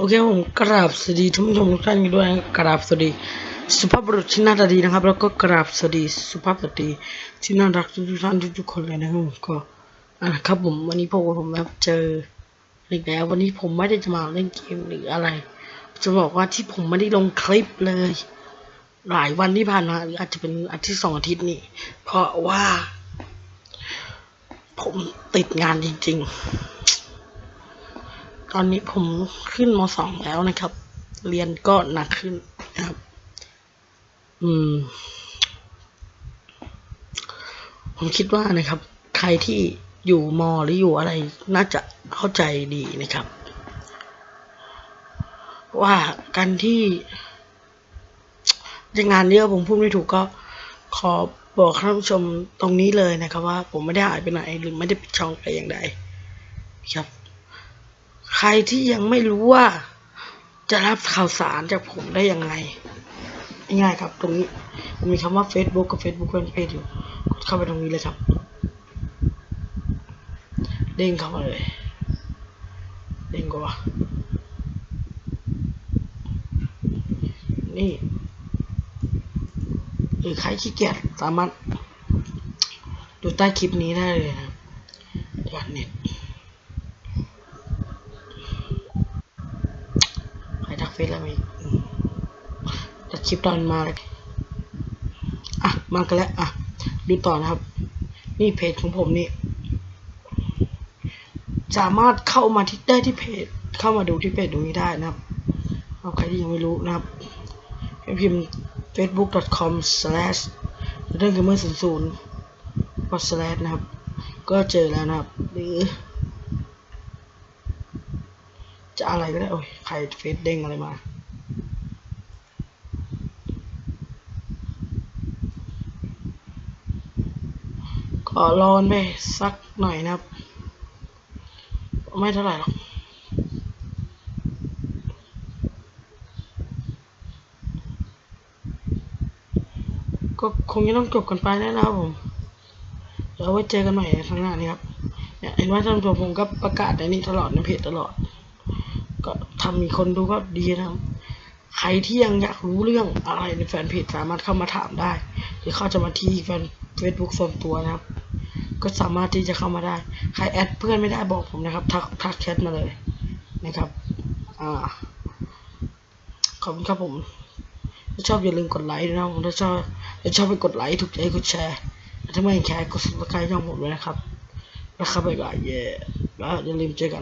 โอเคผมกราบสวัสดีท่านผู้ชมทุกท่านกันด้วยกราบสวัสดีสุภาพบุรุษที่น่าตาดีนะครับ แล้วก็กราบสวัสดีสุภาพสตรีที่น่ารักทุกท่านทุกคนเลยนะครับผมก็อะครับผมวันนี้พวกผมแบบเจออีกแล้ววันนี้ผมไม่ได้จะมาเล่นเกมหรืออะไร จะบอกว่าที่ผมไม่ได้ลงคลิปเลย หลายวันที่ผ่านมาหรืออาจจะเป็นอาทิตย์สองอาทิตย์นี่เพราะว่า ผมติดงานจริง ๆ ตอนนี้ผมขึ้นมสองแล้วนะครับ เรียนก็หนักขึ้นนะครับ อืม ผมคิดว่านะครับ ใครที่อยู่มหรืออยู่อะไร น่าจะเข้าใจดีนะครับ ว่าการที่จะงานเยอะผมพูดไม่ถูกก็ขอบอกท่านผู้ชมตรงนี้เลยนะครับ ว่าผมไม่ได้หายไปไหนหรือไม่ได้ปิดช่องไปอย่างใดครับ ใครที่ยังไม่รู้ว่า จะรับข่าวสารจากผมได้ยังไง ง่ายครับ ตรงนี้มีคำว่า Facebook กับ Facebook Fanpage อยู่กดเข้าไปตรงนี้เลยครับ เด้งเข้ามาเลย เด้งกว่านี่หรือใครขี้เกียจสามารถดูใต้คลิปนี้ได้เลยนะครับยอดเน็ต ใครทักเฟซแล้วมีอืมตัดคลิปตอนมาเลยอะมากันแล้วอะดูต่อนะครับ นี่เพจของผมนี่ สามารถเข้ามาที่ได้ที่เพจ เข้ามาดูที่เพจตรงนี้ได้นะครับเอาใครที่ยังไม่รู้นะครับให้พิมพ์ facebook.com slash เรื่องเกมเมอร์ศูนย์ศูนย์กด slash นะครับ ก็เจอแล้วนะครับ หรือ จะอะไรก็ได้โอ้ยใครเฟซเด้งอะไรมาก็รอนไปสักหน่อยนะครับ ไม่เท่าไหร่หรอกก็คงจะต้องจบกันไปแล้วนะครับผมเดี๋ยวไว้เจอกันใหม่ครั้งหน้านี้ครับเนี่ยเห็นว่าท่านผู้ชมผมก็ประกาศในนี้ตลอดในเพจตลอด ก็ทำมีคนดูก็ดีนะครับ ใครที่ยังอยากรู้เรื่องอะไรในแฟนเพจสามารถเข้ามาถามได้ หรือเข้าจะมาที่แฟน Facebook ส่วนตัวนะครับ ก็สามารถที่จะเข้ามาได้ ใครแอดเพื่อนไม่ได้บอกผมนะครับ ทักทักแชทมาเลยนะครับ อ่า ขอบคุณครับผมถ้าชอบอย่าลืมกดไลค์ด้วยนะครับผมถ้าชอบถ้าชอบไปกดไลค์ถูกใจกดแชร์ถ้าไม่แชร์กดซัครต์ช่องผมด้วยนะครับแล้วครับไปก่อนเย่แล้วอย่าลืมเจอกัน